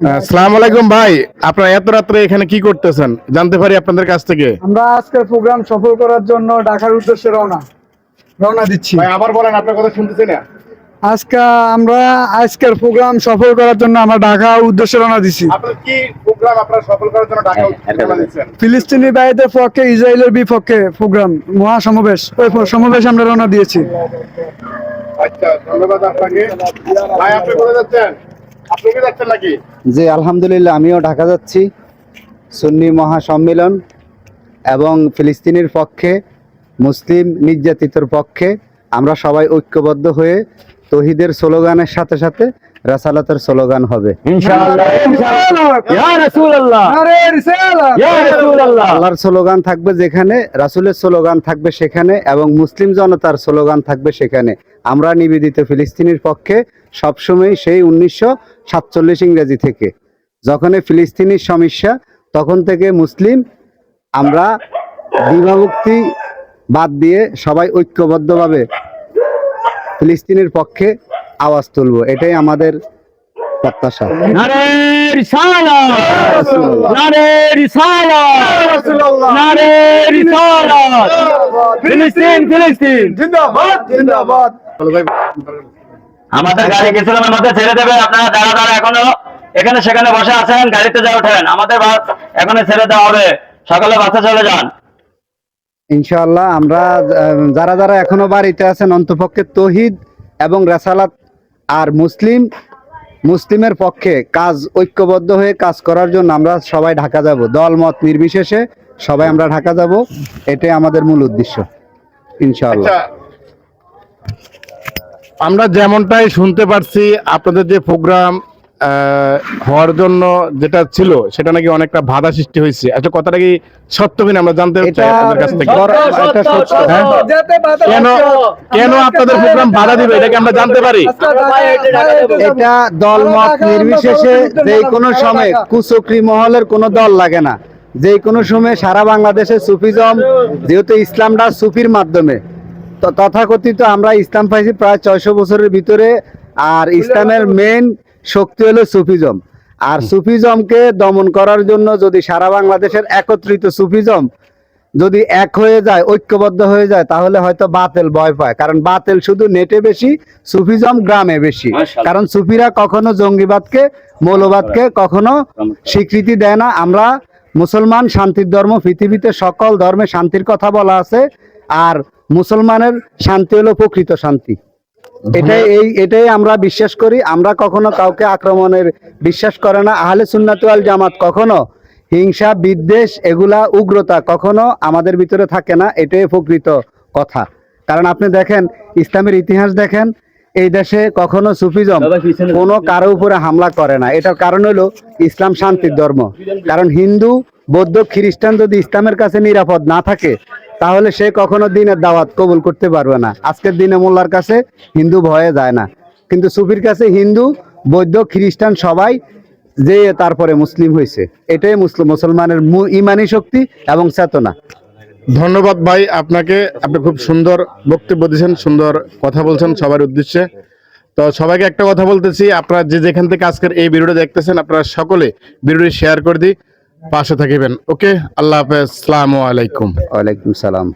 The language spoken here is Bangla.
আসসালামু আলাইকুম ভাই আপনারা এত রাত্রে এখানে কি করতেছেন? জানতে পারি আপনাদের কাছ থেকে। আমরা আজকের প্রোগ্রাম সফল করার জন্য ঢাকার উদ্দেশ্যে রওনা। রওনা দিচ্ছি। ভাই আবার বলেন আপনার কথা শুনতেছি না। আজকে আমরা আজকের প্রোগ্রাম সফল করার জন্য আমরা ঢাকা উদ্দেশ্যে রওনা আপনার কি প্রোগ্রাম আপনারা সফল করার জন্য ঢাকা উত্তর দিচ্ছেন? ফিলিস্তিনি ভাইদের পক্ষে ইসরায়েলের বিপক্ষে প্রোগ্রাম মহাসমাবেশ। ওই সমাবেশ আমরা রওনা দিয়েছি। আচ্ছা ধন্যবাদ আপনাকে। ভাই আপনি কোথায় যাচ্ছেন? জি আলহামদুলিল্লাহ আমিও ঢাকা যাচ্ছি। সুন্নি মহাসম্মেলন এবং ফিলিস্তিনের পক্ষে মুসলিম নির্যাতিতর পক্ষে আমরা সবাই ঐক্যবদ্ধ হয়ে তহিদের স্লোগানের সাথে সাথে রাসালাতের স্লোগান হবে। আল্লাহর স্লোগান থাকবে যেখানে রাসুলের স্লোগান থাকবে সেখানে এবং মুসলিম জনতার স্লোগান থাকবে সেখানে। আমরা নিবেদিত ফিলিস্তিনের পক্ষে সবসময় সেই উনিশশো সাতচল্লিশ ইংরেজি থেকে। যখন এই ফিলিস্তিনির সমস্যা তখন থেকে মুসলিম আমরা বিভামুক্তি বাদ দিয়ে সবাই ঐক্যবদ্ধভাবে ফিলিস্তিনের পক্ষে আওয়াজ তুলব। এটাই আমাদের প্রত্যাশা। ফিলিস্তিন ফিলিস্তিন! জিন্দাবাদ জিন্দাবাদ। আমাদের গাড়ি কিছুক্ষণের মধ্যে ছেড়ে দেবে আপনারা যারা যারা এখনও এখানে সেখানে বসে আছেন গাড়িতে যা ওঠেন আমাদের বাস এখনও ছেড়ে দেওয়া হবে। সকালে বাসে চলে যান। ইনশাআল্লাহ আমরা যারা যারা এখনও বাড়িতে আছেন অন্তপক্ষে তহিদ এবং রেসালাত আর মুসলিম মুসলিমের পক্ষে কাজ ঐক্যবদ্ধ হয়ে কাজ করার জন্য আমরা সবাই ঢাকা যাব। দল মত নির্বিশেষে সবাই আমরা ঢাকা যাব এটাই আমাদের মূল উদ্দেশ্য ইনশাআল্লাহ। আচ্ছা আমরা যেমনটাই শুনতে পারছি আপনাদের যে প্রোগ্রাম হওয়ার জন্য যেটা ছিল সেটা নাকি অনেকটা বাধা সৃষ্টি হয়েছে। আচ্ছা কথাটা কি সত্য কিনা আমরা জানতে চাই আপনাদের কাছ থেকে? বড়- এটা সত্য। হ্যাঁ? কেন কেন আপনাদের প্রোগ্রাম বাধা দিবে? এটা কি আমরা জানতে পারি? এটা দল মত নির্বিশেষে যে কোনো সময় কুচক্রি মহলের কোনো দল লাগে না। যে কোনো সময় সারা বাংলাদেশে সুফিজম যেহেতু ইসলামটা সুফির মাধ্যমে তথাকথিত আমরা ইসলাম পাইছি প্রায় ছয়শো বছরের ভিতরে আর ইসলামের মেন শক্তি হলো সুফিজম। আর সুফিজমকে দমন করার জন্য যদি সারা বাংলাদেশের একত্রিত সুফিজম যদি এক হয়ে যায় ঐক্যবদ্ধ হয়ে যায় তাহলে হয়তো বাতেল ভয় পায়। কারণ বাতেল শুধু নেটে বেশি সুফিজম গ্রামে বেশি। কারণ সুফিরা কখনো জঙ্গিবাদকে মৌলবাদকে কখনো স্বীকৃতি দেয় না। আমরা মুসলমান শান্তির ধর্ম পৃথিবীতে সকল ধর্মে শান্তির কথা বলা আছে। আর মুসলমানের শান্তি হলো প্রকৃত শান্তি। এটাই এই এটাই আমরা বিশ্বাস করি। আমরা কখনো কাউকে আক্রমণের বিশ্বাস করে না। আহলে সুন্নাত ওয়াল জামাত কখনো হিংসা বিদ্বেষ এগুলা উগ্রতা কখনো আমাদের ভিতরে থাকে না। এটাই প্রকৃত কথা। কারণ আপনি দেখেন ইসলামের ইতিহাস দেখেন এই দেশে কখনো সুফিজম কোনো কারও উপরে হামলা করে না। এটার কারণ হলো ইসলাম শান্তির ধর্ম। কারণ হিন্দু বৌদ্ধ খ্রিস্টান যদি ইসলামের কাছে নিরাপদ না থাকে তাহলে সে কখনো দিনের দাওয়াত কবুল করতে পারবে না। আজকের দিনে মোল্লার কাছে হিন্দু ভয়ে যায় না। কিন্তু সুফির কাছে হিন্দু, বৌদ্ধ, খ্রিস্টান সবাই যে তারপরে মুসলিম হয়েছে, এটাই মুসলিম, মুসলমানের ইমানি শক্তি এবং চেতনা। ধন্যবাদ ভাই আপনাকে, আপনি খুব সুন্দর বক্তব্য দিয়েছেন, সুন্দর কথা বলছেন সবার উদ্দেশ্যে। তো সবাইকে একটা কথা বলতেছি, আপনারা যে যেখান থেকে আজকের এই ভিডিওটা দেখতেছেন, আপনারা সকলে ভিডিওটি শেয়ার করে দিই। পাশে থাকিবেন। ওকে? আল্লাহ হাফেজ। আলাইকুম। ওয়ালাইকুম সালাম।